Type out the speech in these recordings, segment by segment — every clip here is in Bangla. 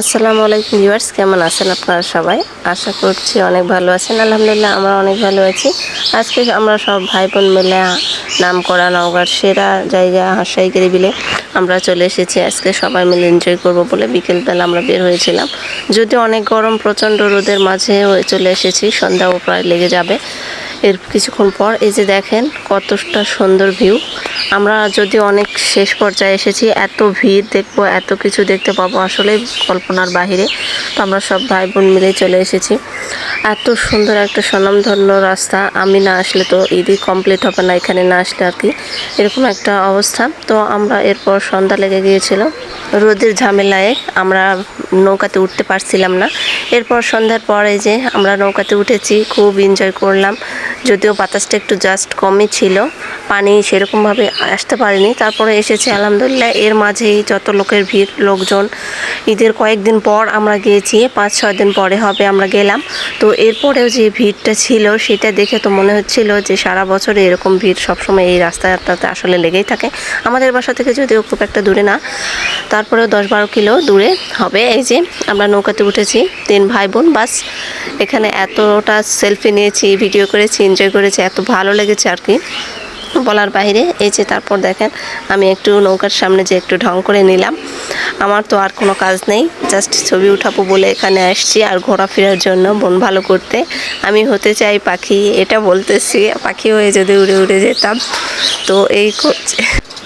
আসসালামু আলাইকুম ভিউয়ার্স, কেমন আছেন আপনারা সবাই? আশা করছি অনেক ভালো আছেন, আলহামদুলিল্লাহ আমরা অনেক ভালো আছি। আজকে আমরা সব ভাই বোন মিলে নাম করা নওগাঁর সেরা জায়গা হাসাইগিরি বিলে আমরা চলে এসেছি। আজকে সবাই মিলে এনজয় করব বলে বিকেলবেলা আমরা বের হয়েছিলাম। যদি অনেক গরম, প্রচণ্ড রোদের মাঝে চলে এসেছি, সন্ধ্যাও প্রায় লেগে যাবে। এর কিছুক্ষণ পর এই যে দেখেন, কতটা সুন্দর ভিউ আমরা যদি অনেক শেষ পর্যায়ে এসেছি, এত ভিড় দেখব, এত কিছু দেখতে পাবো আসলে কল্পনার বাহিরে। তো আমরা সব ভাই বোন মিলে চলে এসেছি। এত সুন্দর একটা স্বনামধন্য রাস্তা। আমি না আসলে তো ঈদই কমপ্লিট হবে না, এখানে না আসলে আর কি। এরকম একটা অবস্থা। তো আমরা এরপর সন্ধ্যা লেগে গিয়েছিল। রোদের ঝামেলায় আমরা নৌকাতে উঠতে পারছিলাম না। এরপর সন্ধ্যার পরে যে আমরা নৌকাতে উঠেছি, খুব এনজয় করলাম। যদিও বাতাসটা একটু জাস্ট কমই ছিল। পানি সেরকমভাবে আসতে পারিনি। তারপরে এসেছে, আলহামদুলিল্লাহ, এর মাঝেই যত লোকের ভিড়, লোকজন, ঈদের কয়েকদিন পর আমরা গিয়েছি, পাঁচ, ছয় দিন পরে হবে আমরা গেলাম। তো এরপরেও যে ভিড়টা ছিল, সেটা দেখে তো মনে হচ্ছিল যে সারা বছরে এরকম ভিড় সবসময় এই রাস্তাটাতে আসলে লেগেই থাকে। আমাদের বাসা থেকে যদিও খুব একটা দূরে না, তারপরেও দশ বারো কিলো দূরে হবে। এই যে আমরা নৌকাতে উঠেছি, তিন ভাই বোন বাস। এখানে এতটা সেলফি নিয়েছি, ভিডিও করেছি, এনজয় করেছি, এত ভালো লেগেছে আর কি। বলার বাইরে। এই যে তারপর দেখেন, আমি একটু নৌকার সামনে যে একটু ঢং করে নিলাম। আমার তো আর কোনো কাজ নেই, জাস্ট ছবি উঠাবো বলে এখানে আসছি আর ঘোরাফেরার জন্য মন ভালো করতে। আমি হতে চাই পাখি, এটা বলতেছি, পাখি হয়ে যদি উড়ে উড়ে যেতাম। তো এই করছে।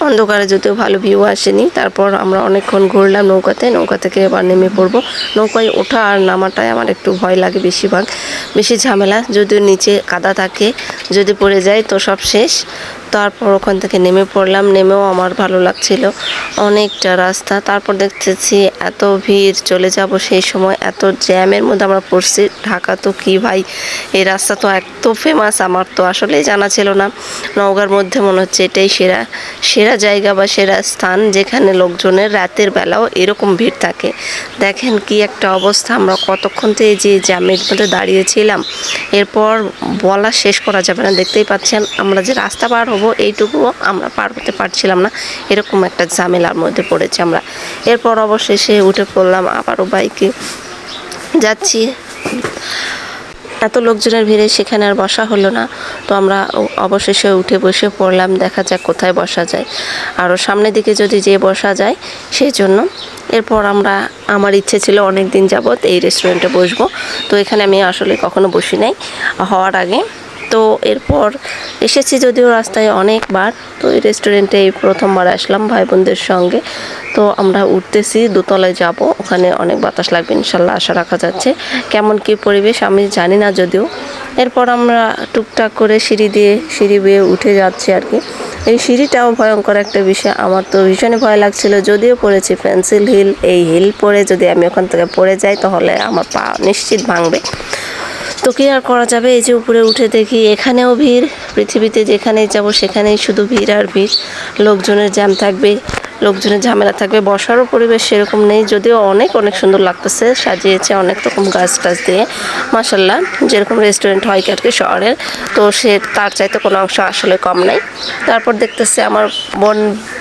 অন্ধকারে যদিও ভালো ভিউ আসেনি, তারপর আমরা অনেকক্ষণ ঘুরলাম নৌকাতে, নৌকা থেকে এবার নেমে পড়ব। নৌকায় ওঠা আর নামাটায় আমার একটু ভয় লাগে বেশিরভাগ। বেশি ঝামেলা, যদিও নিচে কাদা থাকে, যদি পড়ে যায় তো সব শেষ। তারপর ওখান থেকে নেমে পড়লাম, নেমেও আমার ভালো লাগছিল। অনেকটা রাস্তা, তারপর দেখতেছি এত ভিড়, চলে যাব সেই সময়, এত জ্যামের মধ্যে আমরা পড়ছি। ঢাকা তো কি ভাই, এই রাস্তা তো এত ফেমাস আমার তো আসলেই জানা ছিল না। নওগাঁর মধ্যে মনে হচ্ছে এটাই সেরা সেরা জায়গা বা সেরা স্থান যেখানে লোকজনের রাতের বেলাও এরকম ভিড় থাকে। দেখেন কি একটা অবস্থা, আমরা কতক্ষণ থেকে যে জ্যামের মধ্যে দাঁড়িয়েছিলাম, এরপর বলা শেষ করা যাবে না। দেখতেই পাচ্ছেন, আমরা যে রাস্তা পার হব এইটুকুও আমরা পার হতে পারছিলাম না। এরকম একটা ঝামেলার মধ্যে পড়েছি আমরা। এরপর অবশেষে উঠে পড়লাম আবারও বাইকে। যাচ্ছি। এত লোকজনের ভিড়ে সেখানে আর বসা হলো না। তো আমরা অবশেষে উঠে বসে পড়লাম, দেখা যাক কোথায় বসা যায়। আরও সামনের দিকে যদি যে বসা যায় সেই জন্য এরপর আমরা, আমার ইচ্ছে ছিল অনেক দিন যাবৎ এই রেস্টুরেন্টে বসবো। তো এখানে আমি আসলে কখনো বসি নাই। হওয়ার আগে তো এরপর এসেছি যদিও রাস্তায় অনেকবার, তো এই রেস্টুরেন্টে এই প্রথমবার আসলাম ভাই বোনদের সঙ্গে। তো আমরা উঠতেছি, দোতলায় যাব, ওখানে অনেক বাতাস লাগবে, ইনশাল্লাহ আশা রাখা যাচ্ছে। কেমন কি পরিবেশ আমি জানি না যদিও। এরপর আমরা টুকটাক করে সিঁড়ি দিয়ে, সিঁড়ি বেয়ে উঠে যাচ্ছি আর কি। এই সিঁড়িটাও ভয়ঙ্কর একটা বিষয়, আমার তো ভীষণই ভয় লাগছিল, যদিও পড়েছি পেন্সিল হিল এই হিল পরে যদি আমি ওখান থেকে পড়ে যাই, তাহলে আমার পা নিশ্চিত ভাঙবে। তো কি আর করা যাবে? এই যে উপরে উঠে দেখি এখানেও ভিড়। পৃথিবীতে যেখানেই যাব সেখানেই শুধু ভিড় আর ভিড়। লোকজনের জ্যাম থাকবে, লোকজনের ঝামেলা থাকবে। বসারও পরিবেশ সেরকম নেই, যদিও অনেক অনেক সুন্দর লাগতেছে। সাজিয়েছে অনেক রকম গাছ টাছ দিয়ে। মাসাল্লাহ যেরকম রেস্টুরেন্ট হয় কি শহরের তো সে, তার চাইতে কোনো অংশ আসলে কম নাই। তারপর দেখতেছে আমার বোন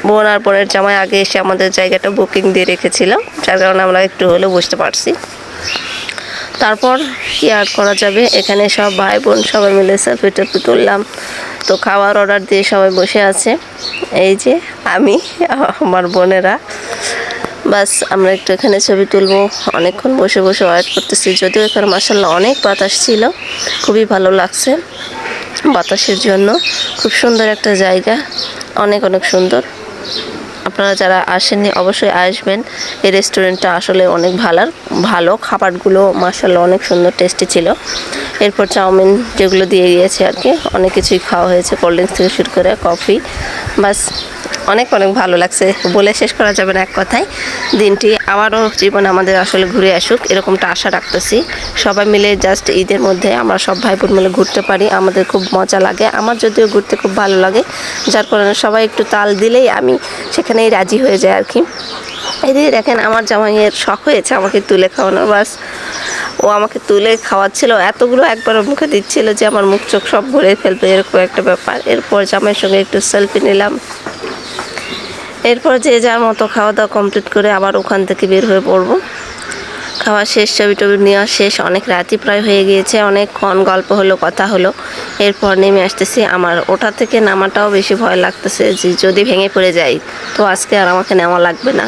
বোন আর বোনের জামাই আগে এসে আমাদের জায়গাটা বুকিং দিয়ে রেখেছিল। যার কারণে আমরা একটু হলেও বুঝতে পারছি। তারপর কি আর করা যাবে? এখানে সব ভাই বোন সবাই মিলে সেলফি টেলফি তুললাম। তো খাওয়ার অর্ডার দিয়ে সবাই বসে আছে। এই যে আমি, আমার বোনেরা। বাস, আমরা একটু এখানে ছবি তুলবো। অনেকক্ষণ বসে বসে ওয়েট করতেছি। যদিও এখানে মাসাল্লাহ অনেক বাতাস ছিল। খুবই ভালো লাগছে বাতাসের জন্য। খুব সুন্দর একটা জায়গা। অনেক অনেক সুন্দর। আপনারা যারা আসেননি, অবশ্যই আসবেন। এই রেস্টুরেন্টটা আসলে অনেক ভালো ভালো খাবারগুলো মাসাল্লাহ অনেক সুন্দর টেস্টি ছিল। এরপর চাউমিন যেগুলো দিয়ে গিয়েছে আর কি, অনেক কিছুই খাওয়া হয়েছে কোল্ড ড্রিঙ্কস থেকে শুরু করে কফি বাস অনেক অনেক ভালো লাগছে। বলে শেষ করা যাবে না এক কথায়। দিনটি আবারও জীবন আমাদের আসলে ঘুরে আসুক, এরকমটা আশা রাখতেছি। সবাই মিলে জাস্ট ঈদের মধ্যে আমরা সব ভাই বোন মিলে ঘুরতে পারি, আমাদের খুব মজা লাগে। আমার যদিও ঘুরতে খুব ভালো লাগে, যার কারণে সবাই একটু তাল দিলেই আমি সেখানেই রাজি হয়ে যাই আর কি। এদিকে দেখেন, আমার জামাইয়ের শখ হয়েছে আমাকে তুলে খাওয়ানোর, বাস। ও আমাকে তুলে খাওয়াচ্ছিল, এতগুলো একবার মুখে দিচ্ছিল যে আমার মুখ চোখ সব ভরে ফেলবে, এরকম একটা ব্যাপার। এরপর জামাইয়ের সঙ্গে একটু সেলফি নিলাম। এরপর যে যার মতো খাওয়া দাওয়া কমপ্লিট করে আবার ওখান থেকে বের হয়ে পড়ব। খাওয়া শেষ, ছবি টবি নেওয়া শেষ, অনেক রাতি প্রায় হয়ে গিয়েছে, অনেকক্ষণ গল্প হলো, কথা হলো। এরপর নেমে আসতেছি আমার ওটা থেকে নামাটাও বেশি ভয় লাগতেছে যে যদি ভেঙে পড়ে যাই, তো আজকে আর আমাকে নেওয়া লাগবে না।